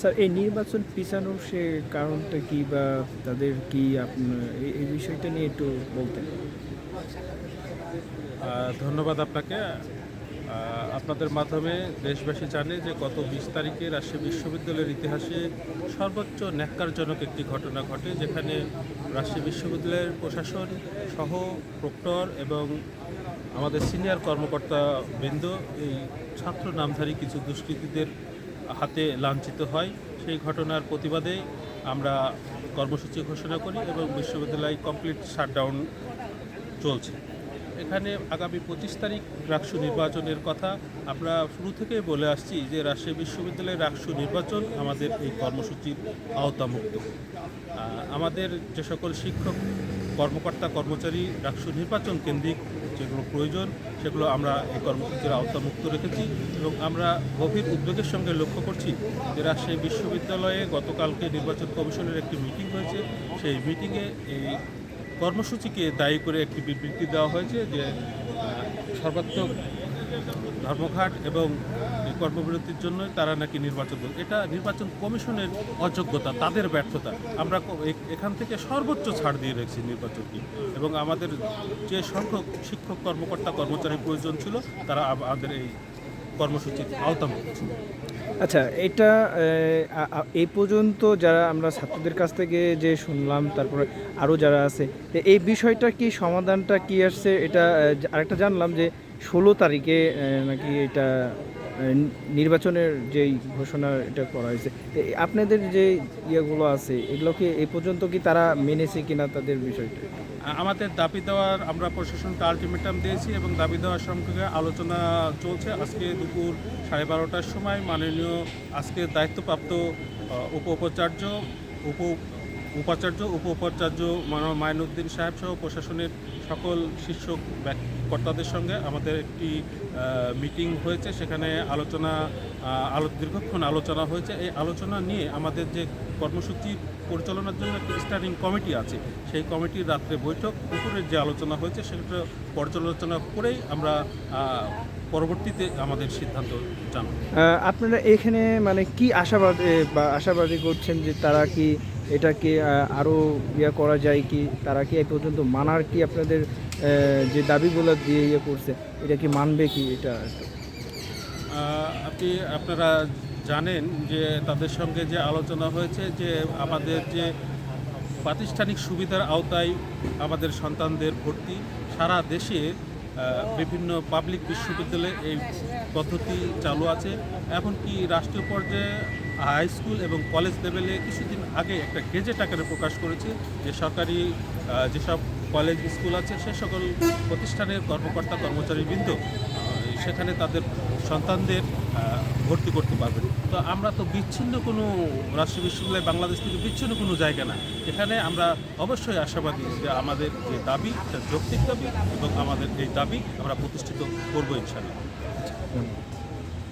Sir, এই নির্বাচন পিছানোর সে কারণটা কি বা তাদের কি আপনার এই বিষয়টা নিয়ে একটু বলতেন। ধন্যবাদ আপনাকে। আপনাদের মাধ্যমে দেশবাসী জানে যে গত বিশ তারিখে রাজশাহী বিশ্ববিদ্যালয়ের ইতিহাসে সর্বোচ্চ ন্যাক্কারজনক একটি ঘটনা ঘটে, যেখানে রাজশাহী বিশ্ববিদ্যালয়ের প্রশাসন সহ প্রক্টর এবং আমাদের সিনিয়র কর্মকর্তা বৃন্দ, এই ছাত্র নামধারী কিছু দুষ্কৃতীদের হাতে লাঞ্ছিত হয়। সেই ঘটনার প্রতিবাদে আমরা কর্মসূচি ঘোষণা করি এবং বিশ্ববিদ্যালয় কমপ্লিট শাটডাউন চলছে। এখানে আগামী পঁচিশ তারিখ রাকসু নির্বাচনের কথা আমরা শুরু থেকেই বলে আসছি যে রাজশাহী বিশ্ববিদ্যালয়ের রাকসু নির্বাচন আমাদের এই কর্মসূচির আওতামুক্ত। আমাদের যে সকল শিক্ষক কর্মকর্তা, কর্মচারী রাকসু নির্বাচন কেন্দ্রিক যেগুলো প্রয়োজন, সেগুলো আমরা এই কর্মসূচির আওতামুক্ত রেখেছি এবং আমরা গভীর উদ্বেগের সঙ্গে লক্ষ্য করছি যে রাজশাহী বিশ্ববিদ্যালয়ে গতকালকে নির্বাচন কমিশনের একটি মিটিং হয়েছে। সেই মিটিংয়ে এই কর্মসূচিকে দায়ী করে একটি বিবৃতি দেওয়া হয়েছে যে সর্বাত্মক ধর্মঘাট এবং কর্মবিরতির জন্য তারা নাকি নির্বাচন করবে। এটা নির্বাচন কমিশনের অযোগ্যতা, তাদের ব্যর্থতা। আমরা এখান থেকে সর্বোচ্চ ছাড় দিয়ে রেখেছি নির্বাচনকে। এবং আমাদের যে সংখ্যক শিক্ষক, কর্মকর্তা কর্মচারী প্রয়োজন ছিল, তারা আমাদের এই কর্মসূচির আওতামুক্ত ছিল। আচ্ছা এটা এই পর্যন্ত যারা আমরা ছাত্রদের কাছ থেকে যে শুনলাম, তারপরে আরও যারা আছে এই বিষয়টা কি সমাধানটা কি আসছে? এটা আরেকটা জানলাম যে ষোলো তারিখে নাকি এটা নির্বাচনের যেই ঘোষণা এটা করা হয়েছে আপনাদের যে ইয়েগুলো আছে, এগুলো কি এই পর্যন্ত কি তারা মেনেছে কিনা তাদের বিষয়টা? আমাদের দাবি দেওয়ার আমরা প্রশাসনকে আলটিমেটাম দিয়েছি এবং দাবি দেওয়ার সম্পর্কে আলোচনা চলছে। আজকে দুপুর সাড়ে বারোটার সময় মাননীয় আজকে দায়িত্বপ্রাপ্ত উপ উপাচার্য উপ উপাচার্য উপ উপাচার্য মাননীয় মাইনুদ্দিন সাহেব সহ প্রশাসনের সকল শীর্ষ কর্তাদের সঙ্গে আমাদের একটি মিটিং হয়েছে। সেখানে আলোচনা আলো, দীর্ঘক্ষণ আলোচনা হয়েছে। এই আলোচনা নিয়ে আমাদের যে কর্মসূচি পরিচালনার জন্য একটি স্ট্যান্ডিং কমিটি আছে, সেই কমিটির রাত্রে বৈঠক। উপরের যে আলোচনা হয়েছে, সেটা পর্যালোচনা করেই আমরা পরবর্তীতে আমাদের সিদ্ধান্ত জানাব। আপনারা এখানে মানে কি আশাবাদ বা আশাবাদী করছেন যে তারা কি এটাকে আহ, আরও ইয়ে করা যায় কি তারা কি এই পর্যন্ত মানার কি আপনাদের যে দাবিগুলো দিয়ে ইয়ে করছে এটা কি মানবে কি এটা? আপনি আপনারা জানেন যে তাদের সঙ্গে যে আলোচনা হয়েছে যে আমাদের যে প্রাতিষ্ঠানিক সুবিধার আওতায় আমাদের সন্তানদের ভর্তি সারা দেশে বিভিন্ন পাবলিক বিশ্ববিদ্যালয়ে এই পদ্ধতি চালু আছে। এমনকি রাষ্ট্রীয় পর্যায়ে হাই স্কুল এবং কলেজ লেভেলে কিছুদিন আগে একটা গেজেট আকারে প্রকাশ করেছে যে সরকারি যেসব কলেজ, স্কুল আছে, সে সকল প্রতিষ্ঠানের কর্মকর্তা, কর্মচারীবৃন্দ সেখানে তাদের সন্তানদের ভর্তি করতে পারবেন তো আমরা তো বিচ্ছিন্ন কোনো রাষ্ট্রীয় বিশ্ববিদ্যালয় বাংলাদেশ থেকে বিচ্ছিন্ন কোনো জায়গা না। এখানে আমরা অবশ্যই আশাবাদী যে আমাদের যে দাবি যৌক্তিক দাবি এবং আমাদের এই দাবি আমরা প্রতিষ্ঠিত করব ইনশাল্লাহ ধন্যবাদ।